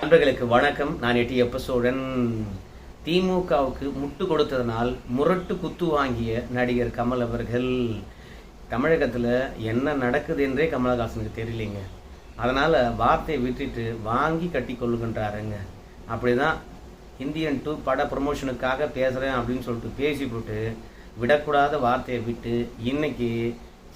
நண்பர்களுக்கு வணக்கம். நான் எட்டி எபிசோடன் திமுகவுக்கு முட்டு கொடுத்ததனால் முரட்டு குத்து வாங்கிய நடிகர் கமல் அவர்கள் தமிழகத்தில் என்ன நடக்குது என்றே கமலஹாசனுக்கு தெரியலைங்க. அதனால் வார்த்தையை விட்டுட்டு வாங்கி கட்டி கொள்ளுகின்றாருங்க. அப்படிதான் இந்தியன் டூ பட ப்ரமோஷனுக்காக பேசுகிறேன் அப்படின்னு சொல்லிட்டு பேசி போட்டு விடக்கூடாத வார்த்தையை விட்டு இன்னைக்கு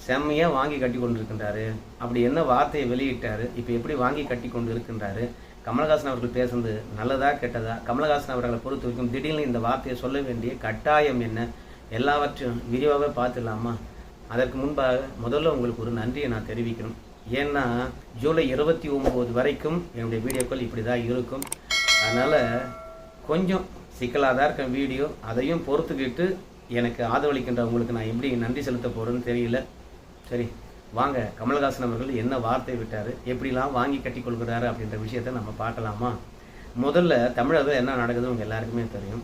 செம்மையாக வாங்கி கட்டி கொண்டு இருக்கின்றாரு அப்படி என்ன வார்த்தையை வெளியிட்டார்? இப்போ எப்படி வாங்கி கட்டி கொண்டு இருக்கின்றாரு கமலஹாசன் அவர்கள் பேசுனது நல்லதா கெட்டதா? கமலஹாசன் அவர்களை பொறுத்த வரைக்கும் திடீர்னு இந்த வார்த்தையை சொல்ல வேண்டிய கட்டாயம் என்ன? எல்லாவற்றையும் விரிவாகவே பார்த்துடலாமா? அதற்கு முன்பாக முதல்ல உங்களுக்கு ஒரு நன்றியை நான் தெரிவிக்கணும். ஏன்னா ஜூலை இருபத்தி ஒம்பது வரைக்கும் என்னுடைய வீடியோக்கள் இப்படி தான் இருக்கும். அதனால் கொஞ்சம் சிக்கலாக தான் இருக்க வீடியோ. அதையும் பொறுத்துக்கிட்டு எனக்கு ஆதரவளிக்கின்ற உங்களுக்கு நான் எப்படி நன்றி செலுத்த போகிறேன்னு தெரியல. சரி வாங்க கமல்ஹாசன் அவர்கள் என்ன வார்த்தை விட்டார் எப்படிலாம் வாங்கி கட்டி கொள்கிறாரு அப்படின்ற விஷயத்தை நம்ம பார்க்கலாமா? முதல்ல தமிழகத்தில் என்ன நடக்குதுன்னு உங்கள் எல்லாருக்குமே தெரியும்.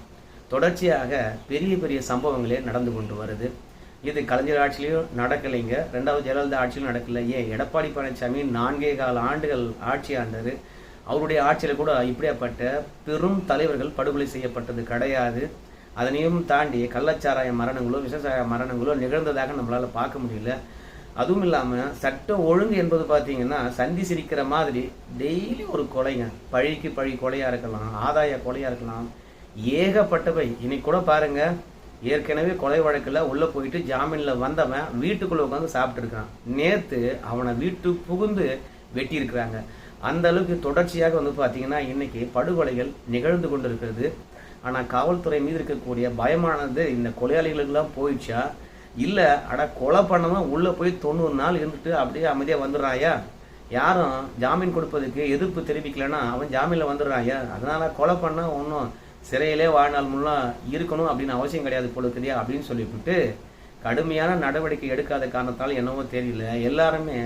தொடர்ச்சியாக பெரிய பெரிய சம்பவங்களே நடந்து கொண்டு வருது. இது கலைஞர் ஆட்சியிலையும் நடக்கலைங்க. ரெண்டாவது ஜெயலலிதா ஆட்சியிலும் நடக்கல. ஏன் எடப்பாடி பழனிசாமி நான்கே கால ஆண்டுகள் ஆட்சி ஆண்டார் அவருடைய ஆட்சியில் கூட இப்படியாப்பட்ட பெரும் தலைவர்கள் படுகொலை செய்யப்பட்டது கிடையாது. அதனையும் தாண்டி கள்ளச்சாராய மரணங்களோ விஷசாய மரணங்களோ நிகழ்ந்ததாக நம்மளால் பார்க்க முடியல. அதுவும் இல்லாமல் சட்ட ஒழுங்கு என்பது பார்த்தீங்கன்னா சந்தி சிரிக்கிற மாதிரி டெய்லி ஒரு கொலைங்க. பழிக்கு பழி கொலையாக இருக்கலாம் ஆதாய கொலையாக இருக்கலாம். ஏகப்பட்டவை. இன்னைக்கு கூட பாருங்க ஏற்கனவே கொலை வழக்கில் உள்ளே போயிட்டு ஜாமீனில் வந்தவன் வீட்டுக்குள்ளே உட்காந்து சாப்பிட்ருக்கான் நேற்று அவனை வீட்டு புகுந்து வெட்டியிருக்கிறாங்க. அந்த அளவுக்கு தொடர்ச்சியாக வந்து பார்த்தீங்கன்னா இன்னைக்கு படுகொலைகள் நிகழ்ந்து கொண்டு இருக்கிறது ஆனால் காவல்துறை மீது இருக்கக்கூடிய பயமானது இந்த கொலையாளிகளுக்கெல்லாம் போயிடுச்சா? இல்லை அட கொலை பண்ணவன் உள்ளே போய் தொண்ணூறு நாள் இருந்துட்டு அப்படியே அமைதியாக வந்துடுறாயா? யாரும் ஜாமீன் கொடுப்பதுக்கு எதிர்ப்பு தெரிவிக்கலைன்னா அவன் ஜாமீனில் வந்துடுறாயா? அதனால் கொலை பண்ண ஒன்றும் சிறையிலே வாழ்நாள் முல்லாம் இருக்கணும் அப்படின்னு அவசியம் கிடையாது போல இருக்குதியா அப்படின்னு சொல்லிவிட்டு கடுமையான நடவடிக்கை எடுக்காத காரணத்தால் என்னவோ தெரியல. எல்லாருமே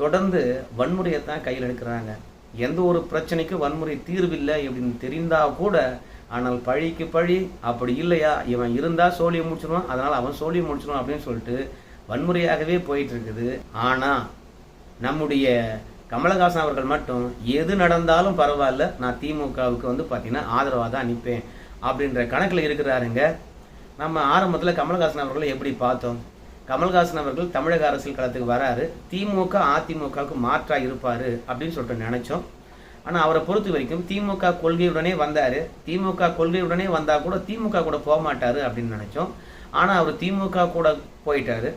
தொடர்ந்து வன்முறையை தான் கையில் எடுக்கிறாங்க. எந்த ஒரு பிரச்சனைக்கும் வன்முறை தீர்வில்லை அப்படின்னு தெரிந்தால் கூட ஆனால் பழிக்கு பழி அப்படி இல்லையா? இவன் இருந்தா சோழியை முடிச்சிடுவான் அதனால அவன் சோழியை முடிச்சிடுவான் அப்படின்னு சொல்லிட்டு வன்முறையாகவே போயிட்டு இருக்குது ஆனா நம்முடைய கமலஹாசன் அவர்கள் மட்டும் எது நடந்தாலும் பரவாயில்ல நான் திமுகவுக்கு வந்து பார்த்தீங்கன்னா ஆதரவாக தான் நிற்பேன் அப்படின்ற கணக்கில் இருக்கிறாருங்க. நம்ம ஆரம்பத்தில் கமலஹாசன் அவர்களை எப்படி பார்த்தோம்? கமல்ஹாசன் அவர்கள் தமிழக அரசியல் களத்துக்கு வராரு திமுக அதிமுகவுக்கு மாற்றாக இருப்பார் அப்படின்னு சொல்லிட்டு நினைச்சோம். ஆனால் அவரை பொறுத்த வரைக்கும் திமுக கொள்கையுடனே வந்தார். திமுக கொள்கையுடனே வந்தால் கூட திமுக கூட போக மாட்டார் அப்படின்னு நினைச்சோம். ஆனால் அவர் திமுக கூட போயிட்டாரு.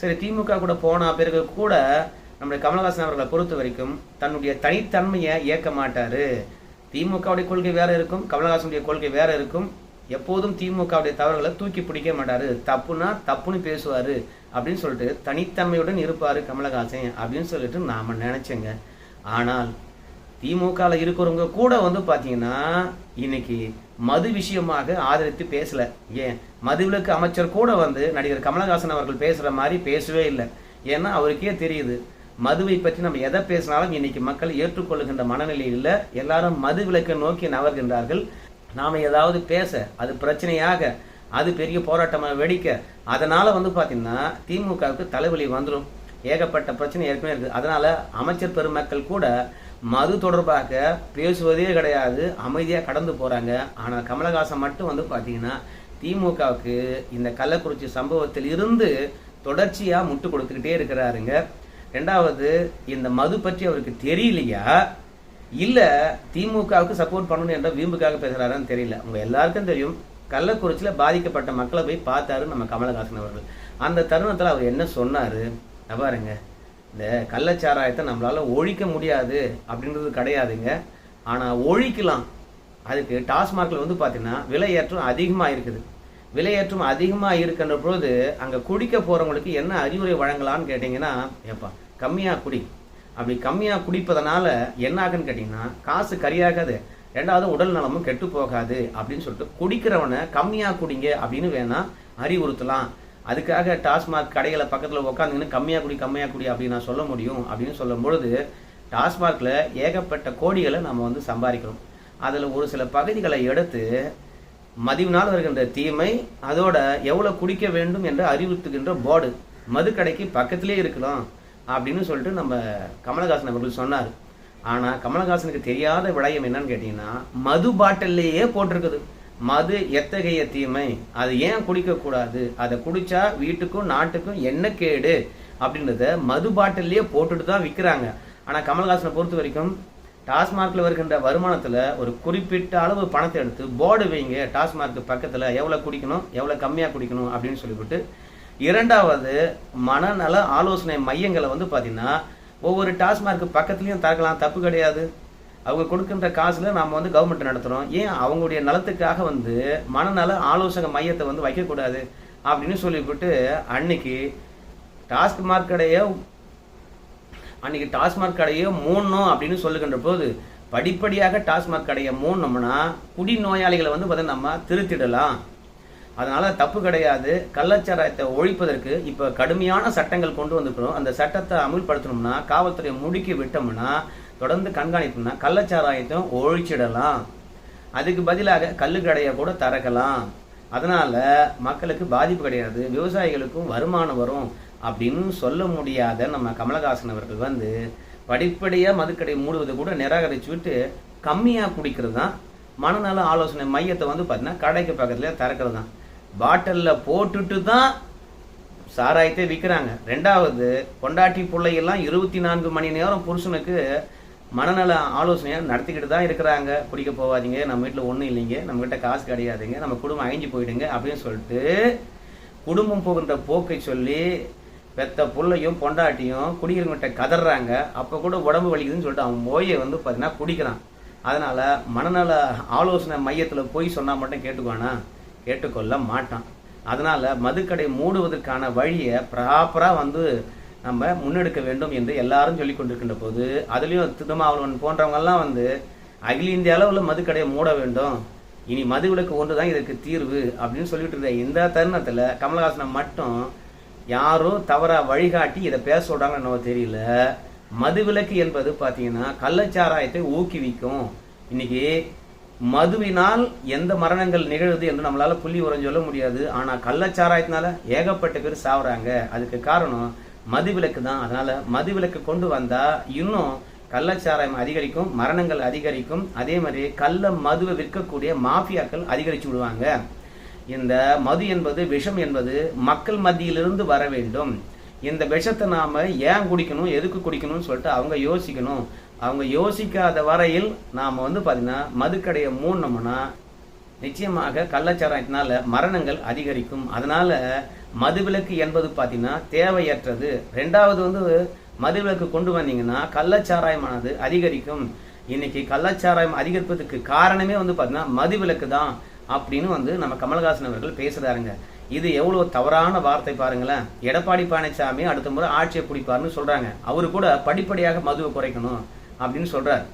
சரி திமுக கூட போன பிறகு கூட நம்முடைய கமல்ஹாசன் அவர்களை பொறுத்த வரைக்கும் தன்னுடைய தனித்தன்மையை ஏற்க மாட்டார். திமுகவுடைய கொள்கை வேற இருக்கும் கமல்ஹாசனுடைய கொள்கை வேற இருக்கும். எப்போதும் திமுகவுடைய தவறுகளை தூக்கி பிடிக்க மாட்டாரு. தப்புனா தப்புன்னு பேசுவாரு அப்படின்னு சொல்லிட்டு தனித்தன்மையுடன் இருப்பாரு கமலஹாசன் அப்படின்னு சொல்லிட்டு நாம நினைச்சேங்க. ஆனால் திமுகவில் இருக்கிறவங்க கூட வந்து பார்த்தீங்கன்னா இன்னைக்கு மது விஷயமாக ஆதரித்து பேசல. ஏன்? மதுவிலக்கு அமைச்சர் கூட வந்து நடிகர் கமலஹாசன் அவர்கள் பேசுகிற மாதிரி பேசவே இல்லை. ஏன்னா அவருக்கே தெரியுது மதுவை பற்றி நம்ம எதை பேசினாலும் இன்னைக்கு மக்கள் ஏற்றுக்கொள்ளுகின்ற மனநிலை இல்லை. எல்லாரும் மது விலக்கை நோக்கி நவர்கின்றார்கள் நாம் ஏதாவது பேச அது பிரச்சனையாக அது பெரிய போராட்டமாக வெடிக்க அதனால் வந்து பார்த்திங்கன்னா திமுகவுக்கு தலைவலி வந்துடும் ஏகப்பட்ட பிரச்சனை ஏற்கனவே இருக்குது அதனால் அமைச்சர் பெருமக்கள் கூட மது தொடர்பாக பேசுவதே கிடையாது அமைதியாக கடந்து போகிறாங்க ஆனால் கமலஹாசன் மட்டும் வந்து பார்த்தீங்கன்னா திமுகவுக்கு இந்த கள்ளக்குறிச்சி சம்பவத்தில் இருந்து தொடர்ச்சியாக முட்டு கொடுத்துக்கிட்டே இருக்கிறாருங்க. ரெண்டாவது இந்த மது பற்றி அவருக்கு தெரியலையா? இல்லை திமுகவுக்கு சப்போர்ட் பண்ணணும் என்ற வீம்புக்காக பேசுகிறாரான்னு தெரியல. உங்கள் எல்லாருக்கும் தெரியும் கள்ளக்குறிச்சியில் பாதிக்கப்பட்ட மக்களை போய் பார்த்தாரு நம்ம கமலஹாசன் அவர்கள். அந்த தருணத்தில் அவர் என்ன சொன்னார்? நான் பாருங்க. இந்த கள்ளச்சாராயத்தை நம்மளால ஒழிக்க முடியாது அப்படின்றது கிடையாதுங்க. ஆனால் ஒழிக்கலாம். அதுக்கு டாஸ்மார்க்ல வந்து பார்த்திங்கன்னா விலையேற்றம் அதிகமாக இருக்குது. விலையேற்றம் அதிகமாக இருக்கின்ற பொழுது அங்கே குடிக்க போகிறவங்களுக்கு என்ன அறிவுரை வழங்கலாம்னு கேட்டிங்கன்னா ஏப்பா கம்மியாக குடி. அப்படி கம்மியாக குடிப்பதனால என்ன ஆகுன்னு கேட்டிங்கன்னா காசு கரியாகாது. ரெண்டாவது உடல் நலமும் கெட்டு போகாது அப்படின்னு சொல்லிட்டு குடிக்கிறவனை கம்மியாக குடிங்க அப்படின்னு வேணால் அறிவுறுத்தலாம். அதுக்காக டாஸ்மாக் கடைகளை பக்கத்தில் உட்காந்துங்கன்னு கம்மியாக குடி கம்மியாக குடி அப்படின்னு நான் சொல்ல முடியும் அப்படின்னு சொல்லும் பொழுது டாஸ்மாகில் ஏகப்பட்ட கோடிகளை நம்ம வந்து சம்பாதிக்கிறோம். அதில் ஒரு சில பகுதிகளை எடுத்து மதிவினால் வருகின்ற தீமை அதோட எவ்வளோ குடிக்க வேண்டும் என்று அறிவுறுத்துகின்ற போர்டு மதுக்கடைக்கு பக்கத்திலே இருக்கலாம் அப்படின்னு சொல்லிட்டு நம்ம கமலஹாசன் அவர்கள் சொன்னார். ஆனால் கமலஹாசனுக்கு தெரியாத விடயம் என்னன்னு கேட்டிங்கன்னா மது பாட்டில்லையே போட்டிருக்குது. மது எத்தகைய தீமை? அது ஏன் குடிக்கக்கூடாது அதை குடிச்சா வீட்டுக்கும் நாட்டுக்கும் என்ன கேடு? அப்படின்றத மது பாட்டில்லையே போட்டுட்டு தான் விற்கிறாங்க ஆனால் கமல்ஹாசனை பொறுத்த வரைக்கும் டாஸ்மார்க்கில் வருகின்ற வருமானத்தில் ஒரு குறிப்பிட்ட அளவு பணத்தை எடுத்து போர்டு வைங்க. டாஸ்மார்க்கு பக்கத்தில் எவ்வளோ குடிக்கணும் எவ்வளோ கம்மியாக குடிக்கணும் அப்படின்னு சொல்லிவிட்டு இரண்டாவது மனநல ஆலோசனை மையங்களை வந்து பார்த்தீங்கன்னா ஒவ்வொரு டாஸ்மார்க்கு பக்கத்துலேயும் திறக்கலாம் தப்பு கிடையாது. அவங்க கொடுக்கின்ற காசில் நாம் வந்து கவர்மெண்ட் நடத்துகிறோம் ஏன் அவங்களுடைய நலத்துக்காக வந்து மனநல ஆலோசக மையத்தை வந்து வைக்கக்கூடாது அப்படின்னு சொல்லிவிட்டு அன்னைக்கு டாஸ்மார்க் கடையை அன்னைக்கு டாஸ்மாக் கடையை மூடணும் அப்படின்னு சொல்லுகின்ற போது படிப்படியாக டாஸ்மாக் கடையை மூடினோம்னா குடி நோயாளிகளை வந்து பார்த்தா நம்ம திருத்திடலாம். அதனால தப்பு கிடையாது. கள்ளச்சாராயத்தை ஒழிப்பதற்கு இப்போ கடுமையான சட்டங்கள் கொண்டு வந்திருக்கிறோம். அந்த சட்டத்தை அமுல்படுத்தணும்னா காவல்துறையை முடுக்கி விட்டோம்னா தொடர்ந்து கண்காணிப்புனா கள்ளச்சாராயத்தை ஒழிச்சிடலாம். அதுக்கு பதிலாக கல்லு கடையை கூட திறக்கலாம். அதனால மக்களுக்கு பாதிப்பு கிடையாது. விவசாயிகளுக்கும் வருமானம் வரும் அப்படின்னு சொல்ல முடியாத நம்ம கமலஹாசன் அவர்கள் வந்து படிப்படியாக மதுக்கடை மூடுவதை கூட நிராகரிச்சு விட்டு கம்மியாக குடிக்கிறது தான். மனநல ஆலோசனை மையத்தை வந்து பார்த்தீங்கன்னா கடைக்கு பக்கத்தில் திறக்கிறது தான். பாட்டிலில் போட்டுட்டு தான் சாராயத்தை விற்கிறாங்க ரெண்டாவது பொண்டாட்டி பிள்ளைகள்லாம் இருபத்தி நான்கு மணி நேரம் புருஷனுக்கு மனநல ஆலோசனையை நடத்திக்கிட்டு தான் இருக்கிறாங்க. குடிக்க போகாதீங்க. நம்ம வீட்டில் ஒன்றும் இல்லைங்க. நம்ம கிட்ட காசு கிடையாதுங்க. நம்ம குடும்பம் அழிஞ்சு போயிடுங்க அப்படின்னு சொல்லிட்டு குடும்பம் போகின்ற போக்கை சொல்லி பெத்த புள்ளையும் பொண்டாட்டியும் குடிக்கிறவங்கிட்ட கதறாங்க. அப்போ கூட உடம்பு வலிக்குதுன்னு சொல்லிட்டு அவன் மோயை வந்து பார்த்தீங்கன்னா குடிக்கிறான். அதனால் மனநல ஆலோசனை மையத்தில் போய் சொன்னால் மட்டும் கேட்டுக்குவானா? கேட்டுக்கொள்ள மாட்டான். அதனால் மதுக்கடை மூடுவதற்கான வழியை ப்ராப்பராக வந்து நம்ம முன்னெடுக்க வேண்டும் என்று எல்லாரும் சொல்லி கொண்டிருக்கின்ற போது அதுலேயும் திருமாவளவன் போன்றவங்கெல்லாம் வந்து அகில இந்திய அளவில் மதுக்கடையை மூட வேண்டும். இனி மது விலக்கு ஒன்று தான் இதற்கு தீர்வு அப்படின்னு சொல்லிட்டு இருந்த இந்த தருணத்தில் கமலஹாசனை மட்டும் யாரும் தவறாக வழிகாட்டி இதை பேச சொல்கிறாங்கன்னு நம்ம தெரியல. மது விலக்கு என்பது பார்த்தீங்கன்னா கள்ளச்சாராயத்தை ஊக்குவிக்கும். இன்னைக்கு மதுவினால் எந்த மரணங்கள் நிகழுது என்று நம்மளால புள்ளி உரம் சொல்ல முடியாது. ஆனால் கள்ளச்சாராயத்தினால ஏகப்பட்ட பேர் சாவுறாங்க. அதுக்கு காரணம் மது விலக்கு தான். அதனால மது விலக்கு கொண்டு வந்தா இன்னும் கள்ளச்சாராயம் அதிகரிக்கும் மரணங்கள் அதிகரிக்கும். அதே மாதிரி கள்ள மதுவை விற்கக்கூடிய மாஃபியாக்கள் அதிகரிச்சு விடுவாங்க. இந்த மது என்பது விஷம் என்பது மக்கள் மத்தியிலிருந்து வர வேண்டும். இந்த விஷத்தை நாம ஏன் குடிக்கணும் எதுக்கு குடிக்கணும்னு சொல்லிட்டு அவங்க யோசிக்கணும். அவங்க யோசிக்காத வரையில் நாம் வந்து பார்த்திங்கன்னா மதுக்கடையை மூடினோம்னா நிச்சயமாக கள்ளச்சாராயத்தினால மரணங்கள் அதிகரிக்கும். அதனால மதுவிலக்கு என்பது பார்த்தீங்கன்னா தேவையற்றது. ரெண்டாவது வந்து மதுவிலக்கு கொண்டு வந்தீங்கன்னா கள்ளச்சாராயமானது அதிகரிக்கும். இன்னைக்கு கள்ளச்சாராயம் அதிகரிப்பதற்கு காரணமே வந்து பார்த்தீங்கன்னா மதுவிலக்கு தான் அப்படின்னு வந்து நம்ம கமல்ஹாசன் அவர்கள் பேசுறாருங்க. இது எவ்வளவு தவறான வார்த்தை பாருங்களேன். எடப்பாடி பழனிசாமி அடுத்த முறை ஆட்சியை பிடிப்பாருன்னு சொல்றாங்க. அவரு கூட படிப்படியாக மதுவை குறைக்கணும் அப்படின்னு சொல்றாரு.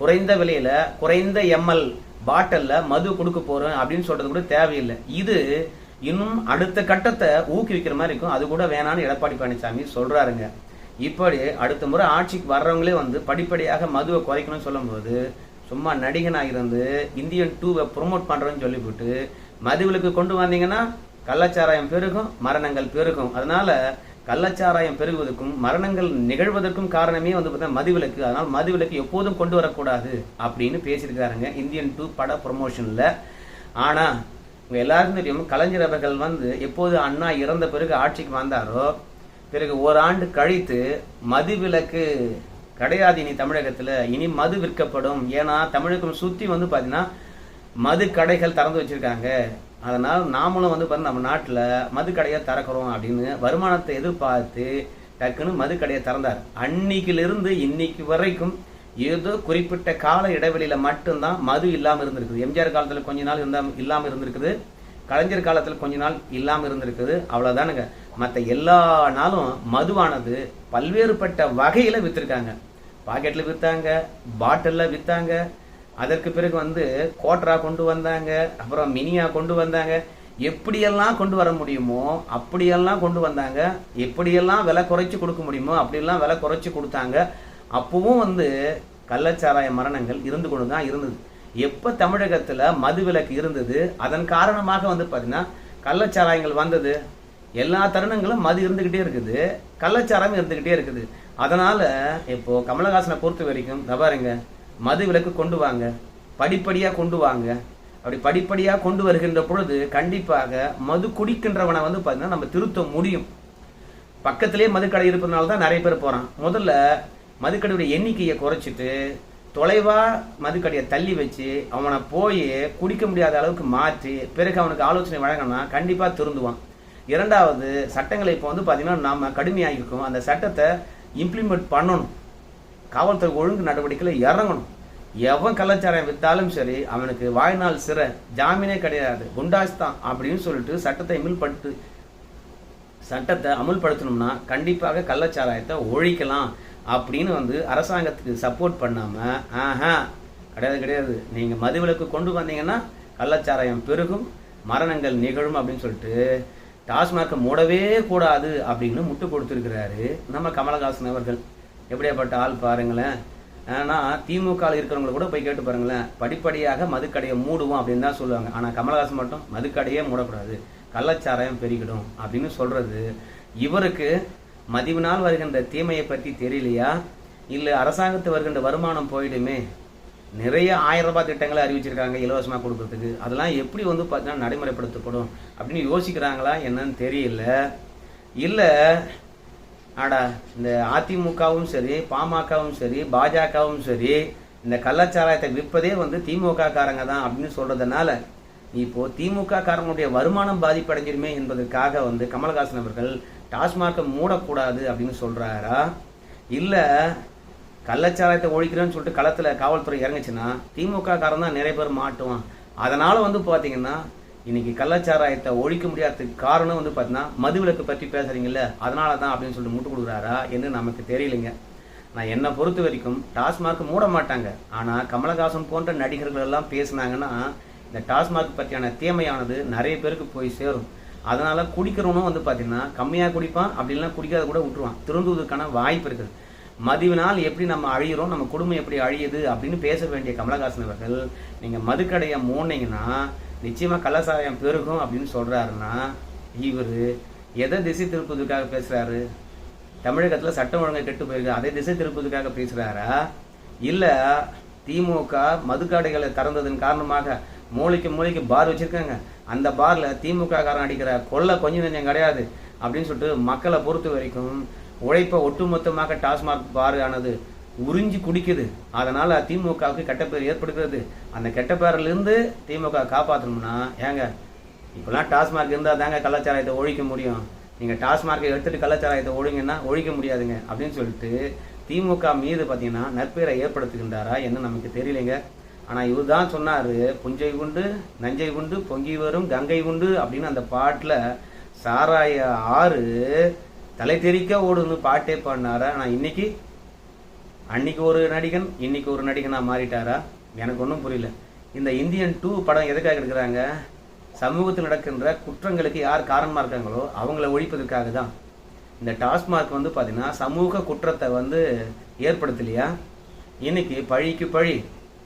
குறைந்த விலையில குறைந்த எம்எல் பாட்டில்ல மது கொடுக்க போகிறோம் அப்படின்னு சொல்றது கூட தேவையில்லை. இது இன்னும் அடுத்த கட்டத்தை ஊக்குவிக்கிற மாதிரி இருக்கும். அது கூட வேணான்னு எடப்பாடி பழனிசாமி சொல்றாருங்க. இப்படி அடுத்த முறை ஆட்சிக்கு வர்றவங்களே வந்து படிப்படியாக மதுவை குறைக்கணும்னு சொல்லும்போது சும்மா நடிகனாக இருந்து இந்தியன் டூவை ப்ரொமோட் பண்ணுறோன்னு சொல்லிவிட்டு மதுவிலக்கு கொண்டு வந்தீங்கன்னா கள்ளச்சாராயம் பெருகும் மரணங்கள் பெருகும். அதனால கள்ளச்சாராயம் பெருகுவதற்கும் மரணங்கள் நிகழ்வதற்கும் காரணமே வந்து பார்த்தீங்கன்னா மதுவிலக்கு. அதனால் மதுவிலக்கு எப்போதும் கொண்டு வரக்கூடாது அப்படின்னு பேசியிருக்காருங்க. இந்தியன் டூ பட ப்ரொமோஷனில் ஆனால் உங்கள் எல்லாருக்கும் தெரியும் கலைஞர் அவர்கள் வந்து எப்போது அண்ணா இறந்த பிறகு ஆட்சிக்கு வந்தாரோ பிறகு ஓராண்டு கழித்து மதுவிலக்கு கிடையாது இனி தமிழகத்தில். இனி மது விற்கப்படும். ஏன்னா தமிழகம் சுற்றி வந்து பார்த்தீங்கன்னா மது கடைகள் திறந்து வச்சிருக்காங்க. அதனால் நாமளும் வந்து பார்த்தா நம்ம நாட்டில் மது கடையை திறக்கிறோம் அப்படின்னு வருமானத்தை எதிர்பார்த்து டக்குன்னு மது கடையை திறந்தார். அன்னைக்கிலிருந்து இன்னைக்கு வரைக்கும் ஏதோ குறிப்பிட்ட கால இடைவெளியில் மட்டும்தான் மது இல்லாமல் இருந்திருக்குது. எம்ஜிஆர் காலத்தில் கொஞ்ச நாள் இருந்தா இல்லாமல் இருந்திருக்குது. கலைஞர் காலத்தில் கொஞ்ச நாள் இல்லாமல் இருந்திருக்குது. அவ்வளோதானுங்க மற்ற எல்லா நாளும் மதுவானது பல்வேறுபட்ட வகையில் விற்றுருக்காங்க பாக்கெட்டில் விற்றாங்க பாட்டிலில் விற்றாங்க அதற்கு பிறகு வந்து கோட்ரா கொண்டு வந்தாங்க அப்புறம் மினியா கொண்டு வந்தாங்க. எப்படியெல்லாம் கொண்டு வர முடியுமோ அப்படியெல்லாம் கொண்டு வந்தாங்க. எப்படியெல்லாம் விலை குறைச்சி கொடுக்க முடியுமோ அப்படியெல்லாம் விலை குறைச்சி கொடுத்தாங்க. அப்பவும் வந்து கள்ளச்சாராய மரணங்கள் இருந்து கொண்டு தான் இருந்தது. எப்போ தமிழகத்தில் மது விலக்கு இருந்தது அதன் காரணமாக வந்து பார்த்தீங்கன்னா கள்ளச்சாராயங்கள் வந்தது. எல்லா தருணங்களும் மது இருந்துக்கிட்டே இருக்குது கள்ளச்சாரம் இருந்துக்கிட்டே இருக்குது. அதனால் இப்போது கமலஹாசனை பொறுத்த வரைக்கும் இதோ பாருங்க மது விலக்கு கொண்டு வாங்க படிப்படியாக கொண்டு வாங்க. அப்படி படிப்படியாக கொண்டு வருகின்ற பொழுது கண்டிப்பாக மது குடிக்கின்றவனை வந்து பார்த்தீங்கன்னா நம்ம திருத்த முடியும். பக்கத்திலே மதுக்கடை இருப்பதனால தான் நிறைய பேர் போகிறான் முதல்ல மதுக்கடையுடைய எண்ணிக்கையை குறைச்சிட்டு தொலைவா மதுக்கடையை தள்ளி வச்சு அவனை போய் குடிக்க முடியாத அளவுக்கு மாற்றி பிறகு அவனுக்கு ஆலோசனை வழங்கினா கண்டிப்பாக திருந்துவான். இரண்டாவது சட்டங்களை இப்போ வந்து பார்த்தீங்கன்னா நாம் கடுமையாக இருக்கும் அந்த சட்டத்தை இம்ப்ளிமெண்ட் பண்ணணும். காவல்துறை ஒழுங்கு நடவடிக்கையில் இறங்கணும். எவன் கலாச்சாரம் விற்றாலும் சரி அவனுக்கு வாழ்நாள் சிறை ஜாமீனே கிடையாது. குண்டாஸ் தான் அப்படின்னு சொல்லிட்டு சட்டத்தை அமல்படுத்து சட்டத்தை அமுல்படுத்தணும்னா கண்டிப்பாக கள்ளச்சாராயத்தை ஒழிக்கலாம் அப்படின்னு வந்து அரசாங்கத்துக்கு சப்போர்ட் பண்ணாமல் ஆஹா கிடையாது கிடையாது. நீங்கள் மதுவிலக்கு கொண்டு வந்தீங்கன்னா கள்ளச்சாராயம் பெருகும் மரணங்கள் நிகழும் அப்படின்னு சொல்லிட்டு டாஸ்மார்க்கை மூடவே கூடாது அப்படின்னு முட்டு கொடுத்துருக்கிறாரு நம்ம கமலஹாசன் அவர்கள். எப்படியாப்பட்ட ஆள் பாருங்களேன். ஆனால் திமுக இருக்கிறவங்கள கூட போய் கேட்டு பாருங்களேன். படிப்படியாக மதுக்கடையை மூடுவோம் அப்படின்னு தான் சொல்லுவாங்க. ஆனால் கமலஹாசன் மட்டும் மதுக்கடையே மூடக்கூடாது. கள்ளச்சாராயம் பெருகிடும் அப்படின்னு சொல்றது. இவருக்கு மதிவினால் வருகின்ற தீமையை பற்றி தெரியலையா? இல்லை அரசாங்கத்து வருகின்ற வருமானம் போயிடுமே? நிறைய ஆயிரம் ரூபாய் திட்டங்களை அறிவிச்சிருக்காங்க இலவசமாக கொடுக்கறதுக்கு. அதெல்லாம் எப்படி வந்து பார்த்தீங்கன்னா நடைமுறைப்படுத்தப்படும் அப்படின்னு யோசிக்கிறாங்களா என்னன்னு தெரியல. இல்லை ஆடா இந்த அதிமுகவும் சரி பாமகவும் சரி பாஜகவும் சரி இந்த கள்ளச்சாராயத்தை விற்பதே வந்து திமுக காரங்க தான் அப்படின்னு சொல்றதுனால இப்போ திமுக காரங்களுடைய வருமானம் பாதிப்படைஞ்சிருமே என்பதற்காக வந்து கமலஹாசன் அவர்கள் டாஸ்மார்க்கை மூடக்கூடாது அப்படின்னு சொல்றாரா? இல்ல கள்ளச்சாராயத்தை ஒழிக்கிறேன்னு சொல்லிட்டு களத்துல காவல்துறை இறங்குச்சுன்னா திமுக காரன் தான் நிறைய பேர் மாட்டுவான். அதனால வந்து பாத்தீங்கன்னா இன்னைக்கு கள்ளச்சாராயத்தை ஒழிக்க முடியாததுக்கு காரணம் வந்து பார்த்தீங்கன்னா மதுவிலக்கு பற்றி பேசுறீங்கல்ல அதனால தான் அப்படின்னு சொல்லிட்டு முட்டு கொடுக்குறாரா என்று நமக்கு தெரியலைங்க. நான் என்னை பொறுத்த வரைக்கும் டாஸ்மார்க் மூட மாட்டாங்க. ஆனால் கமலஹாசன் போன்ற நடிகர்கள் எல்லாம் பேசுனாங்கன்னா இந்த டாஸ்மார்க் பற்றியான தீமையானது நிறைய பேருக்கு போய் சேரும். அதனால் குடிக்கிறவனும் வந்து பார்த்தீங்கன்னா கம்மியாக குடிப்பான் அப்படின்லாம் குடிக்காத கூட விட்டுருவான். திருந்துவதற்கான வாய்ப்பு இருக்குது. மதுவினால் எப்படி நம்ம அழியிறோம் நம்ம குடும்பம் எப்படி அழியுது அப்படின்னு பேச வேண்டிய கமலஹாசன் அவர்கள் நீங்கள் மதுக்கடையை மூடினீங்கன்னா நிச்சயமாக கள்ளசாயம் பெருகும் அப்படின்னு சொல்கிறாருன்னா இவர் எதை திசை திருப்பதுக்காக பேசுகிறாரு தமிழகத்தில் சட்டம் ஒழுங்கை கெட்டு போயிருக்கு. அதை திசை திருப்பதுக்காக பேசுகிறாரா இல்லை திமுக மதுக்கடைகளை திறந்ததன் காரணமாக மூளைக்கு மூளைக்கு பார் வச்சுருக்காங்க. அந்த பார்ல திமுக காரன் அடிக்கிற கொள்ளை கொஞ்சம் நெஞ்சம் கிடையாது அப்படின்னு சொல்லிட்டு மக்களை பொறுத்த வரைக்கும் உழைப்பை ஒட்டுமொத்தமாக டாஸ்மாக் பார் ஆனது உறிஞ்சி குடிக்குது. அதனால திமுகவுக்கு கெட்ட பேர் ஏற்படுகிறது. அந்த கெட்ட பேரிலிருந்து திமுக காப்பாற்றணும்னா ஏங்க இப்பெல்லாம் டாஸ்மார்க் இருந்தால் தாங்க கலாச்சாரத்தை ஒழிக்க முடியும். நீங்கள் டாஸ்மார்க்கை எடுத்துகிட்டு கலாச்சாரத்தை ஒழிங்கன்னா ஒழிக்க முடியாதுங்க அப்படின்னு சொல்லிட்டு திமுக மீது பார்த்தீங்கன்னா நற்பெயரை ஏற்படுத்துகின்றாரா என்ன நமக்கு தெரியலைங்க. ஆனால் இவர் தான் சொன்னார் புஞ்சை குண்டு நஞ்சை குண்டு பொங்கி வரும் கங்கை குண்டு அப்படின்னு அந்த பாட்டில் சாராய ஆறு தலை தெறிக்க ஓடுன்னு பாட்டே பாடினாரா. ஆனால் இன்னைக்கு அன்னைக்கு ஒரு நடிகன் இன்னைக்கு ஒரு நடிகனாக மாறிட்டாரா? எனக்கு ஒன்றும் புரியல. இந்த இந்தியன் டூ படம் எதுக்காக எடுக்கிறாங்க? சமூகத்தில் நடக்கின்ற குற்றங்களுக்கு யார் காரணமாக இருக்காங்களோ அவங்கள ஒழிப்பதற்காக தான். இந்த டாஸ்மாக் வந்து பார்த்தீங்கன்னா சமூக குற்றத்தை வந்து ஏற்படுத்தலையா? இன்னைக்கு பழிக்கு பழி.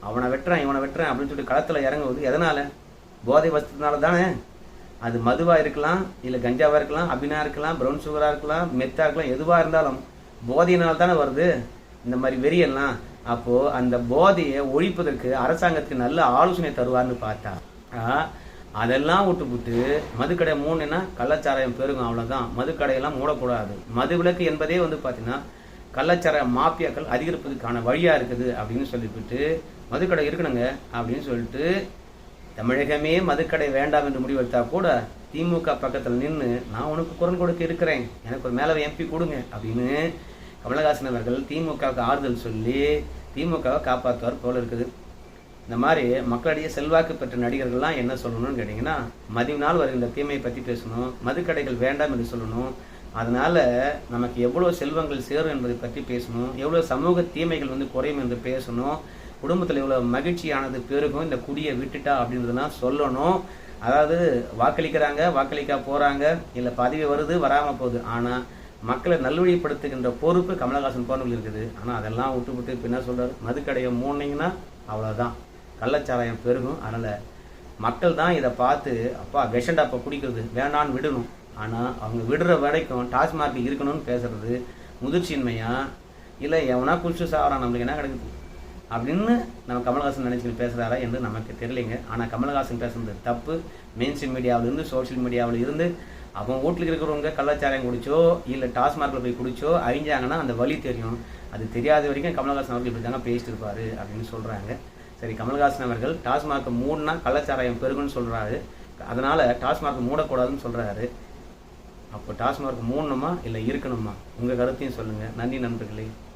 அவனை வெட்டுறான் இவனை வெட்டுறான் அப்படின்னு சொல்லிட்டு களத்தில் இறங்குவது எதனால்? போதை வசத்தினால தானே. அது மதுவாக இருக்கலாம் இல்லை கஞ்சாவாக இருக்கலாம் அபினா இருக்கலாம் ப்ரௌன் சுகராக இருக்கலாம் மெத்தாக இருக்கலாம் எதுவாக இருந்தாலும் போதையினால் தானே வருது. இந்த மாதிரி வெறியெல்லாம் அப்போ அந்த போதையை ஒழிப்பதற்கு அரசாங்கத்துக்கு நல்ல ஆலோசனை தருவார்னு பார்த்தா அதெல்லாம் விட்டு விட்டு மதுக்கடை மூணுன்னா கள்ளச்சாராயம் பெருகும் அவ்வளவுதான். மதுக்கடையெல்லாம் மூடக்கூடாது. மது விலக்கு என்பதே வந்து பார்த்தீங்கன்னா கள்ளச்சாராய மாஃபியாக்கள் அதிகரிப்பதற்கான வழியா இருக்குது அப்படின்னு சொல்லிவிட்டு மதுக்கடை இருக்கணுங்க அப்படின்னு சொல்லிட்டு தமிழகமே மதுக்கடை வேண்டாம் என்று முடிவெடுத்தா கூட திமுக பக்கத்தில் நின்று நான் உனக்கு குரல் கொடுக்க இருக்கிறேன். எனக்கு ஒரு மேலவை எம்பி கொடுங்க அப்படின்னு கமலஹாசன் அவர்கள் திமுகவுக்கு ஆறுதல் சொல்லி திமுகவை காப்பாற்றுவார் போல இருக்குது. இந்த மாதிரி மக்களிடையே செல்வாக்கு பெற்ற நடிகர்கள்லாம் என்ன சொல்லணும்னு கேட்டிங்கன்னா மதிவினால் வருகின்ற தீமையை பற்றி பேசணும் மதுக்கடைகள் வேண்டாம் என்று சொல்லணும். அதனால் நமக்கு எவ்வளோ செல்வங்கள் சேரும் என்பதை பற்றி பேசணும் எவ்வளோ சமூக தீமைகள் வந்து குறையும் என்று பேசணும் குடும்பத்தில் எவ்வளோ மகிழ்ச்சியானது பெருகும் இந்த குடியை விட்டுட்டா அப்படின்றதெல்லாம் சொல்லணும். அதாவது வாக்களிக்கிறாங்க வாக்களிக்க போகிறாங்க இல்லை பதவி வருது வராமல் போகுது. ஆனால் மக்களை நல்வழிப்படுத்துகின்ற பொறுப்பு கமலஹாசன் போனவர்கள் இருக்குது. ஆனால் அதெல்லாம் விட்டு விட்டு இப்போ என்ன சொல்கிறார் மதுக்கடையை மூடினீங்கன்னா அவ்வளோதான் கள்ளச்சாராயம் பெருகும். அதனால் மக்கள் தான் இதை பார்த்து அப்பா விஷண்டா அப்போ குடிக்கிறது. வேணான்னு விடணும். ஆனால் அவங்க விடுற வரைக்கும் டாஸ்மார்க் இருக்கணும்னு பேசுறது முதிர்ச்சியின்மையா? இல்லை எவனா குளிச்சு சாவறான்? நம்மளுக்கு என்ன கிடைக்குது? அப்படின்னு நம்ம கமல்ஹாசன் நினைச்சுட்டு பேசுகிறாரா என்று நமக்கு தெரியலைங்க. ஆனால் கமல்ஹாசன் பேசுறது தப்பு. மெயின்ஸ்ட்ரீம் மீடியாவில் இருந்து சோஷியல் மீடியாவில் இருந்து அவன் வீட்டில் இருக்கிறவங்க கள்ளச்சாராயம் குடிச்சோ இல்லை டாஸ்மார்க்கில் போய் குடிச்சோ அழிஞ்சாங்கன்னா அந்த வழி தெரியும். அது தெரியாத வரைக்கும் கமல்ஹாசன் அவர்கள் இப்படி தாங்க பேசிட்டு இருப்பாரு அப்படின்னு சொல்கிறாங்க சரி கமல்ஹாசன் அவர்கள் டாஸ்மார்க்கை மூடினா கள்ளச்சாராயம் பெருகுன்னு சொல்கிறாரு அதனால் டாஸ்மார்க் மூடக்கூடாதுன்னு சொல்கிறாரு அப்போ டாஸ்மார்க் மூடணுமா இல்லை இருக்கணுமா? உங்கள் கருத்தையும் சொல்லுங்கள் நன்றி நண்பர்களே.